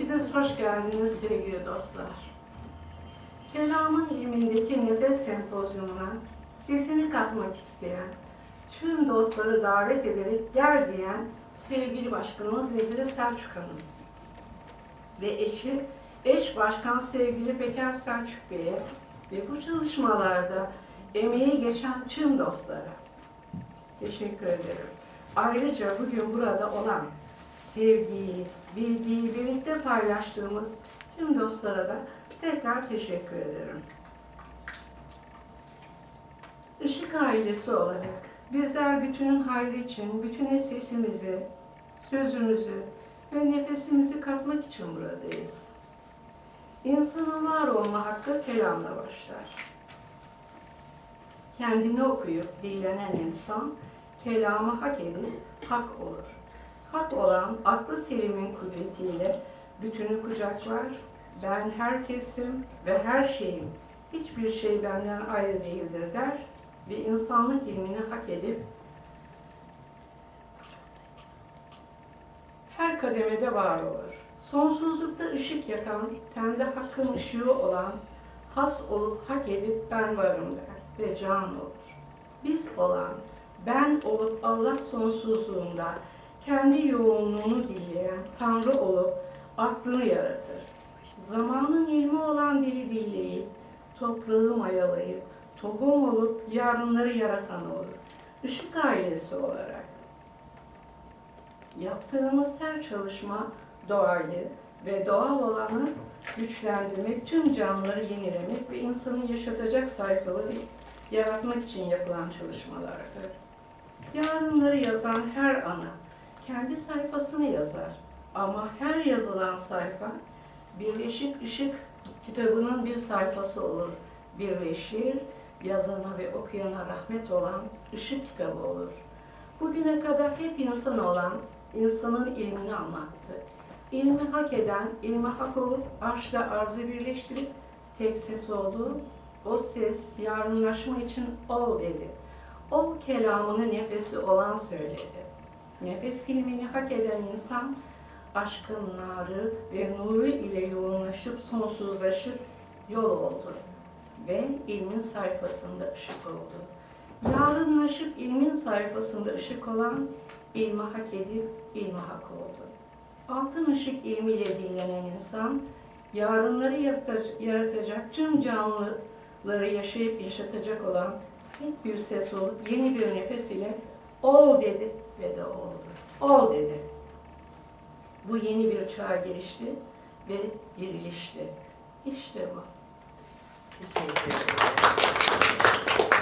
Hepiniz hoş geldiniz sevgili dostlar. Kelamın ilmindeki nefes sempozyumuna sesini katmak isteyen, tüm dostları davet ederek gel diyen sevgili başkanımız Vezire Selçuk Hanım ve eşi eş başkan sevgili Peker Selçuk Bey'e ve bu çalışmalarda emeği geçen tüm dostlara teşekkür ederim. Ayrıca bugün burada olan sevgiyi, bilgiyi birlikte paylaştığımız tüm dostlara da tekrar teşekkür ederim. Işık ailesi olarak bizler bütünün hayrı için bütüne sesimizi, sözümüzü ve nefesimizi katmak için buradayız. İnsanın var olma hakkı kelamla başlar. Kendini okuyup dinlenen insan kelamı hak edip hak olur. Hak olan aklı selimin kudretiyle bütünü kucaklar. Ben herkesim ve her şeyim. Hiçbir şey benden ayrı değildir der ve insanlık ilmini hak edip her kademede var olur. Sonsuzlukta ışık yakan, tende hakkın ışığı olan, has olup hak edip ben varım der ve can olur. Biz olan, ben olup Allah sonsuzluğunda kendi yoğunluğunu dileyen Tanrı olup aklını yaratır. Zamanın ilmi olan dili dilleyip, toprağı mayalayıp, tohum olup yarınları yaratan olur. Işık ailesi olarak yaptığımız her çalışma doğayı ve doğal olanı güçlendirmek, tüm canlıları yenilemek ve insanı yaşatacak sayfaları yaratmak için yapılan çalışmalardır. Yarınları yazan her ana kendi sayfasını yazar. Ama her yazılan sayfa Birleşik Işık kitabının bir sayfası olur. Birleşir, yazana ve okuyana rahmet olan ışık kitabı olur. Bugüne kadar hep insan olan, insanın ilmini anlattı. İlmi hak eden, ilmi hak olup arşla arzı birleştirip tek ses oldu. O ses yarınlaşma için ol dedi. O kelamını nefesi olan söyledi. Nefes ilmini hak eden insan aşkın narı ve nuru ile yoğunlaşıp sonsuzlaşıp yol oldu ve ilmin sayfasında ışık oldu. Yarınlaşıp ilmin sayfasında ışık olan ilmi hak edip ilmi hak oldu. Altın ışık ilmiyle dinlenen insan yarınları yaratacak, tüm canlıları yaşayıp yaşatacak olan tek bir ses olup yeni bir nefes ile ol dedi ve de oldu. Ol dedi. Bu yeni bir çağa girişti ve dirilişti. İşte bu. Teşekkür ederim.